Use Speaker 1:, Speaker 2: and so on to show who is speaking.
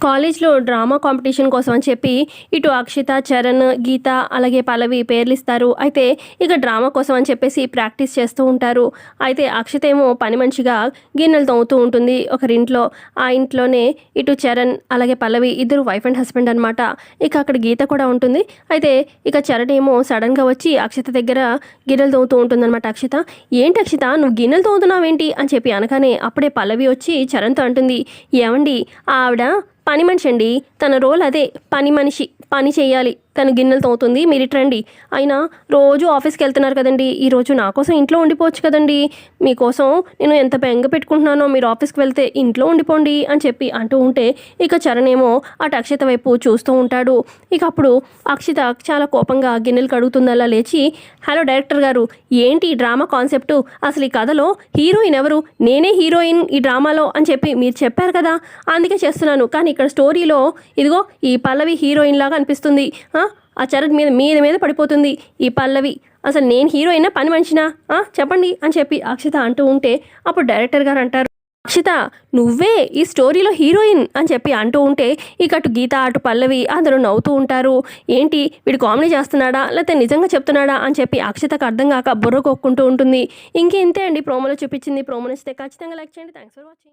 Speaker 1: కాలేజ్లో drama competition కోసం అని చెప్పి ఇటు అక్షిత చరణ్ గీత అలాగే పల్లవి పేర్లు ఇస్తారు అయితే ఇక డ్రామా కోసం అని చెప్పేసి ప్రాక్టీస్ చేస్తూ ఉంటారు. అయితే అక్షిత ఏమో పని మనిషిగా గిన్నెలు తోముతూ ఉంటుంది ఒకరింట్లో. ఆ ఇంట్లోనే ఇటు చరణ్ అలాగే పల్లవి ఇద్దరు వైఫ్ అండ్ హస్బెండ్ అనమాట ఇక అక్కడ గీత కూడా ఉంటుంది. అయితే ఇక చరణ్ ఏమో సడన్గా వచ్చి అక్షిత దగ్గర గిన్నెలు తోముతూ ఉంటుందన్నమాట అక్షిత. ఏంటి అక్షిత నువ్వు గిన్నెలు తోముతున్నావేంటి? అని చెప్పి అనగానే అప్పుడే పల్లవి వచ్చి చరణ్తో అంటుంది. ఏమండి ఆవిడ పని మనిషి అండి. తన రోల్ అదే. పని మనిషి పని చేయాలి. తను గిన్నెలు తోముతుంది. మీరు ఇట్రండి. అయినా రోజు ఆఫీస్కి వెళ్తున్నారు కదండి. ఈరోజు నా కోసం ఇంట్లో ఉండిపోవచ్చు కదండి. మీకోసం నేను ఎంత బెంగ పెట్టుకుంటున్నానో మీరు ఆఫీస్కి వెళ్తే ఇంట్లో ఉండిపోండి అని చెప్పి అంటూ ఉంటే ఇక చరణ్ ఏమో అటు అక్షిత వైపు చూస్తూ ఉంటాడు. ఇక అప్పుడు అక్షిత చాలా కోపంగా గిన్నెలు కడుగుతుందలా లేచి హలో డైరెక్టర్ గారు ఏంటి ఈ డ్రామా కాన్సెప్టు? అసలు ఈ కథలో హీరోయిన్ ఎవరు? నేనే హీరోయిన్ ఈ డ్రామాలో అని చెప్పి మీరు చెప్పారు కదా. అందుకే చేస్తున్నాను. కానీ ఇక్కడ స్టోరీలో ఇదిగో ఈ పల్లవి హీరోయిన్ లాగా అనిపిస్తుంది. ఆ? ఆ చరణ్ మీద మీద మీద పడిపోతుంది ఈ పల్లవి. అసలు నేను హీరోయినా పని మనిషినా? చెప్పండి అని చెప్పి అక్షిత అంటూ ఉంటే అప్పుడు డైరెక్టర్ గారు అంటారు అక్షిత నువ్వే ఈ స్టోరీలో హీరోయిన్ అని చెప్పి అంటూ ఉంటే ఇక అటు గీత అటు పల్లవి అందరూ నవ్వుతూ ఉంటారు. ఏంటి వీడు కామెడీ చేస్తున్నాడా? లేకపోతే నిజంగా చెప్తున్నాడా? అని చెప్పి అక్షితకు అర్థం కాక బుర్ర కొక్కుంటూ ఉంటుంది. ఇంకేంతే అండి. ప్రోమోలో చూపించింది ప్రోమో నచ్చితే ఖచ్చితంగా లైక్ చేయండి. Thanks for watching